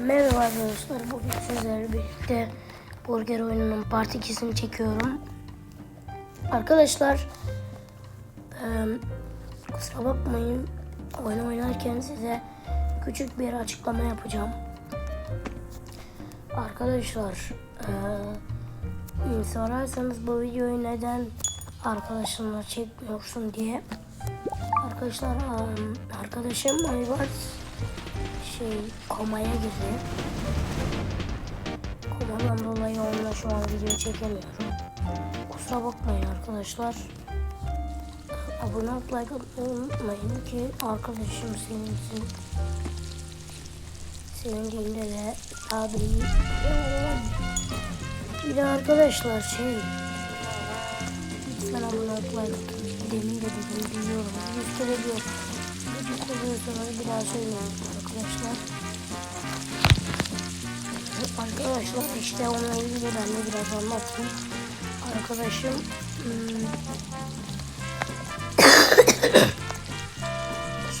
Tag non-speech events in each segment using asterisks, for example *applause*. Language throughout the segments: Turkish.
Merhaba arkadaşlar. Bugün sizlerle birlikte Burger oyununun part 2'sini çekiyorum. Arkadaşlar eee, kusura bakmayın oyun oynarken size küçük bir açıklama yapacağım. Arkadaşlar eee sorarsanız bu videoyu neden arkadaşınla çekmiyorsun diye Arkadaşlar arkadaşım Ayvaz şey komaya girdi. Komadan dolayı onunla şu an video çekemiyorum. Kusura bakmayın arkadaşlar. Abone olup like unutmayın ki arkadaşım sevinsin. Sevindiğinde de tabi bir de arkadaşlar şey lütfen abone olup like. Demin de dedim biliyorum. Yüz kere diyor. Gıcık oluyorsanız bir daha söyleyin arkadaşlar. Arkadaşlar işte onunla ilgili ben de biraz anlatayım. Arkadaşım hmm,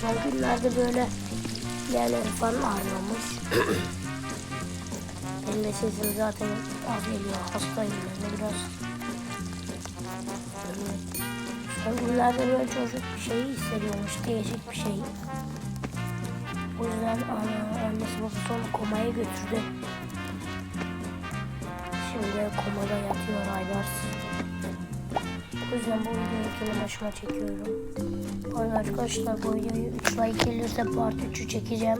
*coughs* son günlerde böyle yerleri falan ağrıyormuş. *coughs* Benim de sesim zaten az geliyor. Hastayım ben de biraz. Son günlerde böyle çocuk bir şey hissediyormuş. Değişik bir şey. O yüzden ana, annesi babası onu komaya götürdü. Şimdi komada yatıyor Aybars. O yüzden bu videoyu kendi başıma çekiyorum. Bu arkadaşlar bu videoyu 3 like gelirse part 3'ü çekeceğim.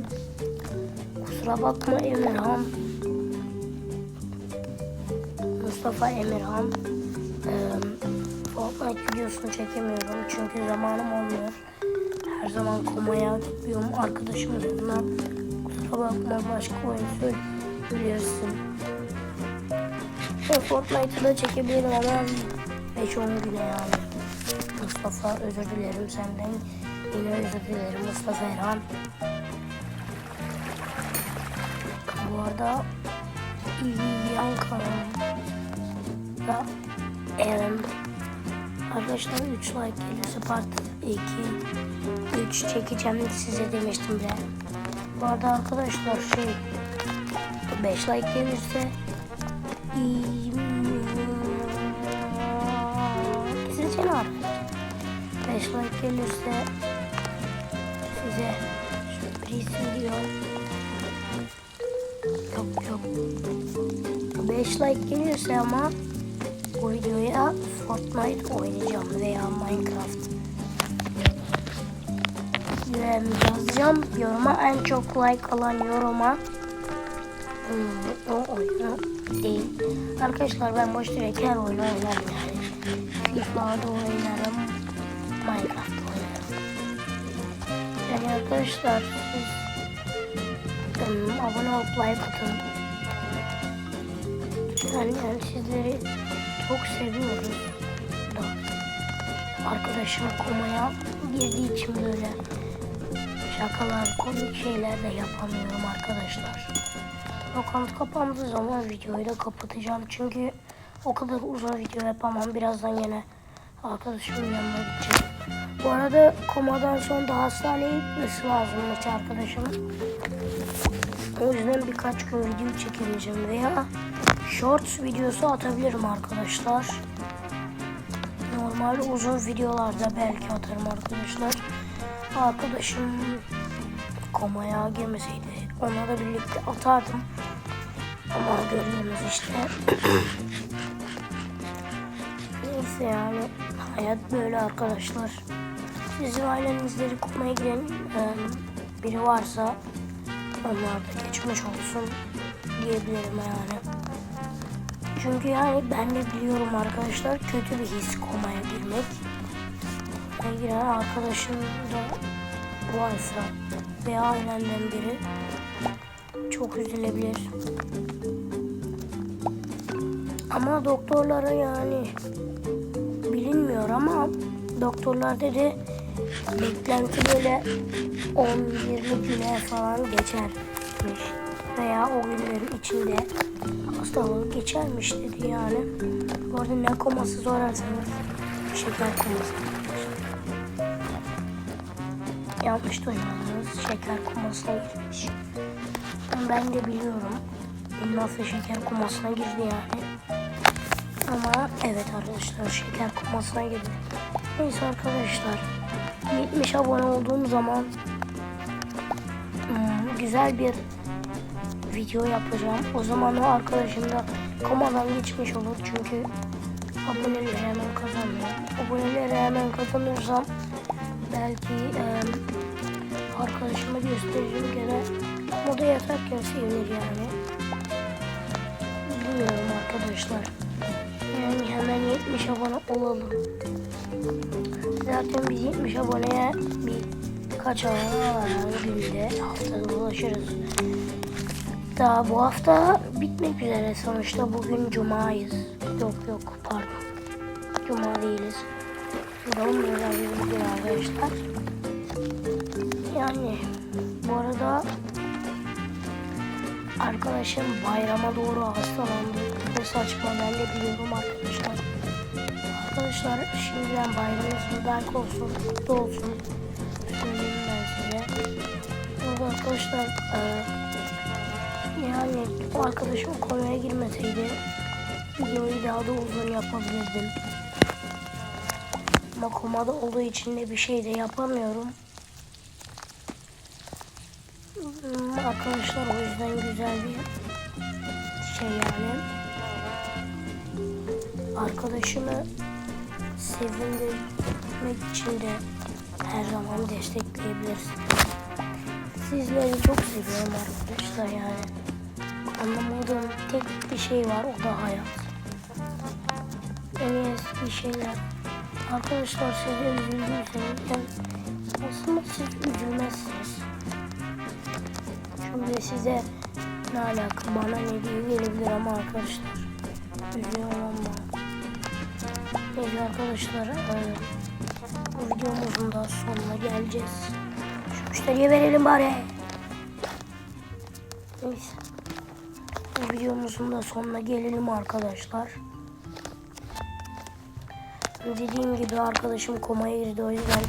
Kusura bakma Emirhan. Mustafa Emirhan. Eee Fortnite videosunu çekemiyorum çünkü zamanım olmuyor. Her zaman komaya gidiyorum arkadaşımın yanına. Kusura bakma başka oyun söyleyebilirsin. Ve Fortnite'ı da çekebilirim ama 5-10 güne yani. Mustafa özür dilerim senden. Yine özür dilerim Mustafa Erhan. Bu arada yan kanalımda Arkadaşlar 3 like gelirse part 2 3 çekeceğim size demiştim de. Bu arada arkadaşlar şey 5 like gelirse sizce ne yapayım? 5 like gelirse size sürpriz video yok yok 5 like gelirse ama bu videoya Fortnite oynayacağım veya Minecraft. Ve yazacağım yoruma en çok like alan yoruma hmm, o oyunu değil. Arkadaşlar ben boş direkt her oyunu oynarım yani. FIFA'da oynarım. Minecraft oynarım. Yani arkadaşlar siz hmm, abone olup like atın. Yani, yani sizleri çok seviyoruz. Da arkadaşım komaya girdiği için böyle şakalar, komik şeyler de yapamıyorum arkadaşlar. Lokant kapandığı zaman videoyu da kapatacağım. Çünkü o kadar uzun video yapamam. Birazdan yine arkadaşımın yanına gideceğim. Bu arada komadan sonra da hastaneye gitmesi lazımmış arkadaşım. O yüzden birkaç gün video çekemeyeceğim veya shorts videosu atabilirim arkadaşlar. Normal uzun videolarda belki atarım arkadaşlar. Arkadaşım komaya girmeseydi ona da birlikte atardım. Ama görüyorsunuz işte. *clears throat* Neyse yani hayat böyle arkadaşlar. Sizin ailenizde komaya giren e, biri varsa onlar da geçmiş olsun diyebilirim yani. Çünkü yani ben de biliyorum arkadaşlar kötü bir his komaya girmek. Komaya giren arkadaşın da varsa veya ailenden biri çok üzülebilir. Ama doktorlara yani bilinmiyor ama doktorlar dedi beklenti böyle 10-20 güne falan geçermiş. Veya o günlerin içinde hastalık geçermiş dedi yani. Bu arada ne koması sorarsanız şeker koması. Yanlış duymadınız. Şeker komasına girmiş. ben de biliyorum. Nasıl şeker komasına girdi yani. Ama evet arkadaşlar şeker komasına girdi. Neyse arkadaşlar 70 abone olduğum zaman hmm, güzel bir video yapacağım. O zaman o arkadaşım da komadan geçmiş olur çünkü aboneleri hemen kazanmıyor. Aboneleri hemen kazanırsam belki em, arkadaşıma göstereceğim gene moda yatarken sevinir yani. Bilmiyorum arkadaşlar. Yani hemen 70 abone olalım. Zaten biz 70 aboneye bir kaç ay var günde haftada ulaşırız. Daha bu hafta bitmek üzere sonuçta bugün cumayız. Yok yok pardon. Cuma değiliz. Doğum günü bugün arkadaşlar. Yani bu arada arkadaşım bayrama doğru hastalandı. Bu saçma ben de biliyorum arkadaşlar. Arkadaşlar şimdiden bayramınız mübarek olsun, kutlu olsun. Söyleyeyim ben size. Burada arkadaşlar eee, yani o arkadaşım konuya girmeseydi videoyu daha da uzun yapabilirdim. Ama komada olduğu için de bir şey de yapamıyorum. Hmm, Arkadaşlar o yüzden güzel bir şey yani. Arkadaşımı sevindirmek için de her zaman destekleyebilirsiniz. Sizleri çok seviyorum arkadaşlar yani. Anlamadığım tek bir şey var o da hayat. En eski şeyler. Arkadaşlar siz de üzüldüyseniz ben aslında siz üzülmezsiniz. Çünkü size ne alaka bana ne diye gelebilir ama arkadaşlar üzüyorum ama. Neyse arkadaşlar e, bu videomuzun da sonuna geleceğiz. Şu müşteriye verelim bari. Neyse. Bu videomuzun da sonuna gelelim arkadaşlar. Dediğim gibi arkadaşım komaya girdi o yüzden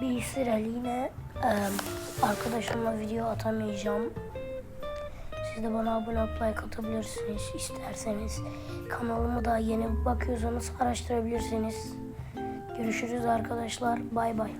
bir süreliğine e, arkadaşımla video atamayacağım. Siz de bana abone olup like atabilirsiniz isterseniz. Kanalımı da yeni bakıyorsanız araştırabilirsiniz. Görüşürüz arkadaşlar. Bay bay.